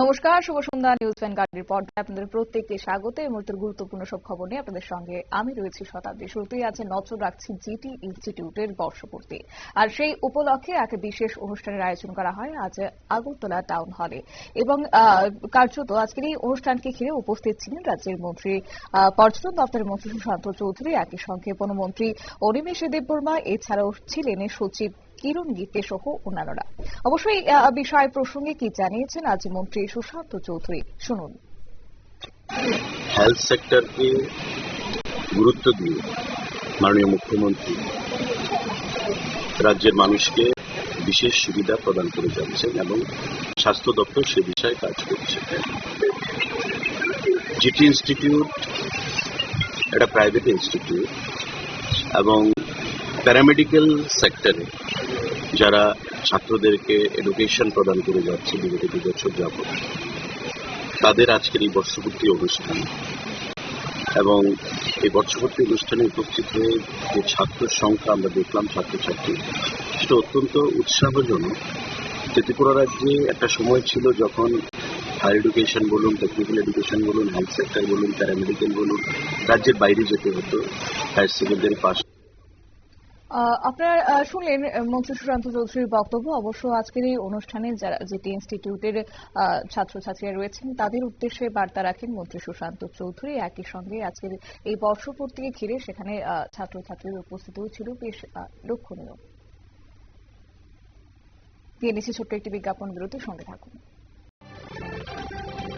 নমস্কার, শুভ সন্ধ্যা, নিউজ ভ্যানগার্ডের পর্দায় আপনাদের প্রত্যেককে স্বাগত। এই মুহূর্তের গুরুত্বপূর্ণ সব খবর নিয়ে আপনাদের সঙ্গে আমি রয়েছি শতাব্দী। শুরুতেই আছে নজর রাখছি জিটি ইনস্টিটিউটের বর্ষপূর্তি। আর সেই উপলক্ষে এক বিশেষ অনুষ্ঠানের আয়োজন করা হয় আজ আগরতলা টাউন হলে। এবং কার্যত আজকের এই অনুষ্ঠানকে ঘিরে উপস্থিত ছিলেন রাজ্যের মন্ত্রী পর্যটন দপ্তরের মন্ত্রী সুশান্ত চৌধুরী, একই সঙ্গে বনমন্ত্রী অনিমেষ দেববর্মা। এছাড়াও ছিলেন সচিব কিরণ গীতে সহ অন্যান্যরা। অবশ্যই বিষয় প্রসঙ্গে কি জানিয়েছেন আজ মন্ত্রী সুশান্ত চৌধুরী? শুনুন। হেলথ সেক্টরকে গুরুত্ব দিয়ে মাননীয় মুখ্যমন্ত্রী রাজ্যের মানুষকে বিশেষ সুবিধা প্রদান করে যাচ্ছেন এবং স্বাস্থ্য দপ্তর সে বিষয়ে কাজ করছে। জিটি ইনস্টিটিউট একটা প্রাইভেট ইনস্টিটিউট এবং প্যারামেডিক্যাল সেক্টরে যারা ছাত্রদেরকে এডুকেশন প্রদান করে যাচ্ছে বিগত দু বছর যাবত তাদের আজকের এই বর্ষপূর্তি অনুষ্ঠান। এবং এই বর্ষপূর্তি অনুষ্ঠানে উপস্থিত হয়ে যে ছাত্র সংখ্যা আমরা দেখলাম ছাত্রছাত্রী সেটা অত্যন্ত উৎসাহজনক। যে ত্রিপুরা রাজ্যে একটা সময় ছিল যখন হায়ার এডুকেশন বলুন টেকনিক্যাল এডুকেশন বলুন হেলথ সেক্টর বলুন প্যারামেডিক্যাল বলুন রাজ্যের বাইরে যেতে হতো হায়ার সেকেন্ডারি আহ, আপনারা শুনলেন মন্ত্রী সুশান্ত চৌধুরীর বক্তব্য। অবশ্য আজকের এই অনুষ্ঠানে যারা যেটি ইনস্টিটিউটের ছাত্রছাত্রীরা রয়েছেন, তাদের উদ্দেশ্যে বার্তা রাখেন মন্ত্রী সুশান্ত চৌধুরী। একই সঙ্গে আজকের এই বর্ষপূর্তিকে ঘিরে সেখানে ছাত্রছাত্রীদের উপস্থিতিও ছিল বেশ লক্ষণীয় ছোট্ট একটি বিজ্ঞাপন বিরতির সঙ্গে থাকুন।